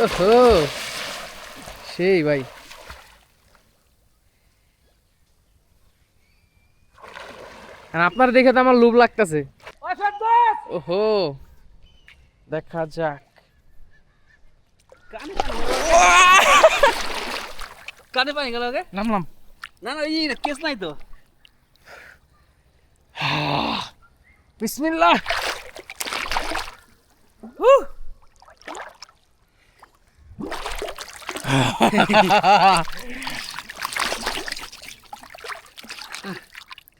ওহো। সেই ভাই। আর আপনার দেখে তো আমার লোভ লাগতেছে। ওহো। দেখা যাক। কানে পানি গেল নামলাম না না এই কেস নাই তো। বিসমিল্লাহ।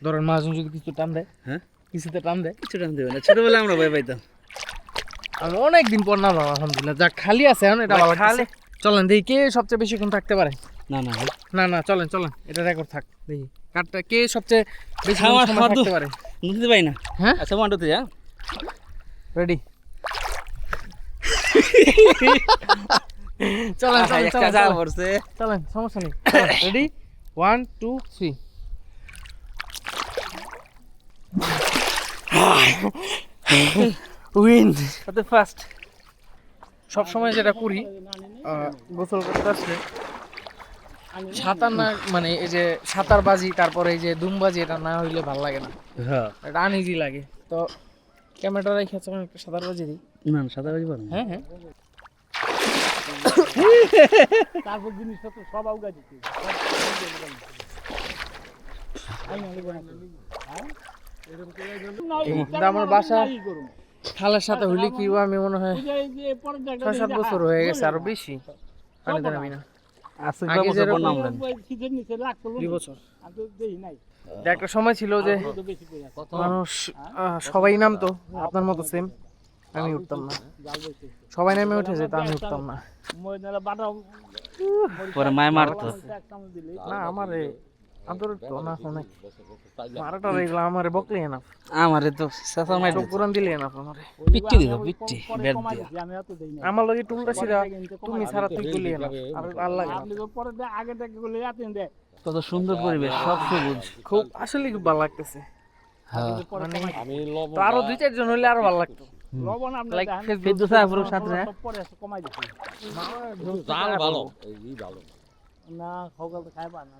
ধরেন মাঝে যদি কিছু টান দেয় হ্যাঁ? কিছুতে টান দেয়। কিছু টান দেবে না। ছোটবেলা আমরা ভয় পাইতাম। আমি অনেক দিন পর নামলাম আলহামদুলিল্লাহ। যাক খালি আছে এখন এটা ভালো খালি? চলেন দেখি কে সবচেয়ে বেশিক্ষণ থাকতে পারে। না না না না চলেন চলেন। এটা রেকর্ড থাক দেখি। কারটা কে সবচেয়ে বেশি সময় থাকতে পারে? নিতে পাই না। হ্যাঁ? আচ্ছা মান্ডতে যা রেডি চলেন চলেন চলেন পড়ছে। চলেন সমস্যা নেই। Ready one two three win fast সব সময় যেটা করি গোসল করতে আসলে সাঁতার না মানে এই যে সাঁতার বাজি তারপরে এই যে দুমবাজি এটা না হইলে ভালো লাগে না। হ্যাঁ। এটা আনইজি লাগে। তো ক্যামেরাটা রেখে আমি একটা সাঁতার বাজি দিই। না সাদা বাজি হ্যাঁ হ্যাঁ। তারপর জিনিসপত্র সব আউগা দিতে আমার বাসা খালের সাথে হইলে কি আমি মনে হয় ছয় সাত বছর হয়ে গেছে আরও বেশি। পানিতে নামি না একটা সময় ছিল যে মানুষ সবাই নামতো আপনার মতো সেম আমি উঠতাম না। সবাই নেমে উঠেছে তা আমি উঠতাম না। পরে মায় মারতো না আমার আদর তো না মারাটা আমার বকলি না। আমারে তো সাসা মাই চোখ পুরান দিলে না আমারে। পিটি দিল পিটি বেদ দিয়া। দিছি, আমি এত দেই না আমার লগে টুলটা ছিড়া তুমি সারা তুই গুলি না। আর আর আপনি তো পরে দে- আগে থেকে গুলো এতেন দে। কত সুন্দর পরিবেশ সব সবুজ। খুব আসলে খুব ভালো লাগতেছে? হ্যাঁ। মানে আরও দুই চারজন হইলে আরও ভালো লাগতো। লবণ আপনি লাইক দেখেন, ফেসবুক ফেসবুক সাথে না পরে আছে, কমাই দিছি জাল ভালো। না সকাল তো খাইবা না